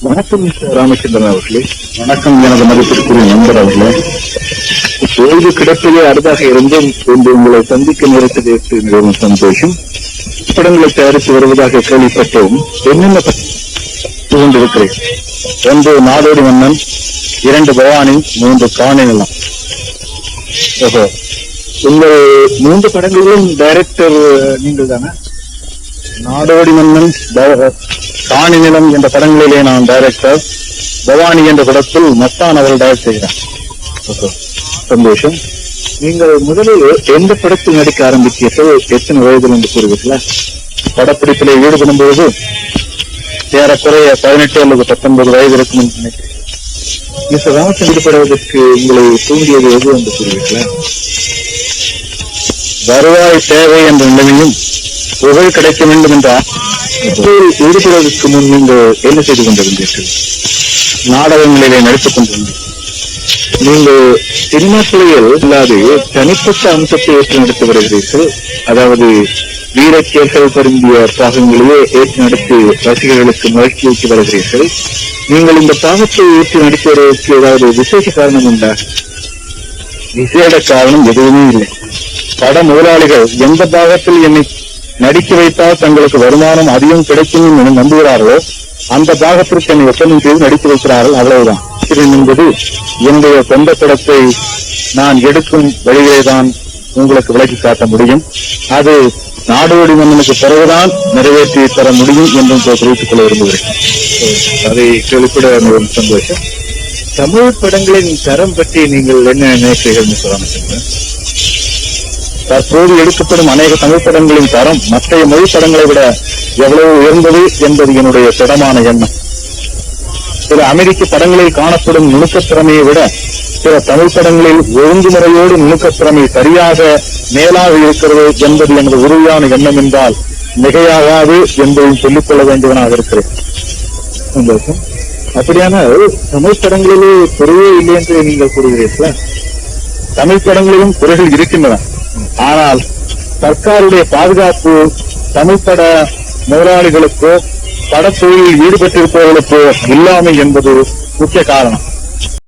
வணக்கம் மிஸ்டர் ராமச்சந்திரன் அவர்களே. வணக்கம் எனது மதிப்பிற்குரிய நண்பர் அவர்களே. ஓய்வு கிடைப்பதே அரிதாக இருந்தும் இன்று உங்களை சந்திக்க நேரத்தில் மிகவும் சந்தோஷம். படங்களை தயாரித்து வருவதாக கேள்விப்பட்டோம் என்னென்ன பற்றி ஒன்று நாடோடி மன்னன். இரண்டு பவானி மூன்று காணி நிலம் ஓஹோ. உங்கள் மூன்று படங்களிலும் டைரக்டர் நீங்கள் தானே? நாடோடி மன்னன் தானி நிலம் என்ற படங்களிலே நான் டைரக்டர் பவானி என்ற படத்தில் மஸ்தான் அவர்கள் டைரக்ட் செய்கிறார். சந்தோஷம். நீங்கள் முதலில் எந்த படத்தில் நடிக்க ஆரம்பித்தீர்கள்? எத்தனை வயதில் என்று கூறுவீர்களா? படப்பிடிப்பிலே ஈடுபடும் போது ஏறக்குறைய பதினெட்டு அல்லது பத்தொன்பது வயது இருக்கும் என்று நினைக்கிறேன். மிஸ்டர் ராமச்சந்திர ஈடுபடுவதற்கு உங்களை தூண்டியது எது என்று கூறுவீர்களா? வருவாய் தேவை என்ற நிலைமையும் புகழ் கிடைக்க வேண்டும் என்ற ஆசையில் முன் நீங்கள் என்ன செய்து கொண்டிருந்தீர்கள்? நாடகங்களிலே நடித்துக் கொண்டிருந்தீர்கள். நீங்கள் சினிமா துறையில் இல்லாது தனிப்பட்ட அம்சத்தை ஏற்று நடத்தி வருகிறீர்கள். அதாவது வீரக்கேர்கள் பொருந்திய பாகங்களையே ஏற்று நடத்தி ரசிகர்களுக்கு மகிழ்ச்சி வைத்து வருகிறீர்கள். நீங்கள் இந்த பாகத்தை ஏற்று நடித்து வருவதற்கு ஏதாவது விசேஷ காரணம் உண்டா? விசேட காரணம் எதுவுமே இல்லை. பட முதலாளிகள் எந்த பாகத்தில் என்னை நடிக்க வைத்தால் தங்களுக்கு வருமானம் அதிகம் கிடைக்கும் என நம்புகிறார்களோ அந்த பாகத்திற்கு என்னை ஒப்பந்தம் செய்து நடித்து வைக்கிறார்கள் அவ்வளவுதான். என்பது என்னுடைய சொந்த படத்தை நான் எடுக்கும் வழியே தான் உங்களுக்கு விலக்கி காட்ட முடியும். அது நாடோடி மன்னனுக்கு பிறகுதான் நிறைவேற்றி தர முடியும் என்றும் தெரிவித்துக் கொள்ள விரும்புகிறேன். அதை கேள்விப்பட மிகவும் சந்தோஷம் தமிழ் படங்களின் தரம் பற்றி நீங்கள் என்ன நினைக்கிறீர்கள் மிஸ்டர் ராமச்சந்திரன் தற்போது எடுக்கப்படும் அநேக தமிழ் படங்களின் தரம் மற்ற மொழி படங்களை விட எவ்வளவு உயர்ந்தது என்பது என்னுடைய திடமான எண்ணம். சில அமெரிக்க படங்களில் காணப்படும் நுணுக்கத்திறமையை விட சில தமிழ் படங்களில் ஒழுங்குமுறையோடு நுணுக்கத்திறமை சரியாக மேலாக இருக்கிறது என்பது எனது உறுதியான எண்ணம் என்றால் மிகையாகாது என்பதையும் சொல்லிக்கொள்ள வேண்டியவனாக இருக்கிறேன். சந்தோஷம். அப்படியானால் தமிழ் படங்களிலே குறையே இல்லை என்று நீங்கள் கூறுகிறீர்களா? தமிழ் படங்களிலும் குறைகள் இருக்கின்றன. ஆனால் சர்க்காருடைய பாதுகாப்பு தமிழ் பட முதலாளிகளுக்கோ படத்தொழிலில் ஈடுபட்டிருப்பவர்களுக்கோ இல்லாமை என்பது முக்கிய காரணம்.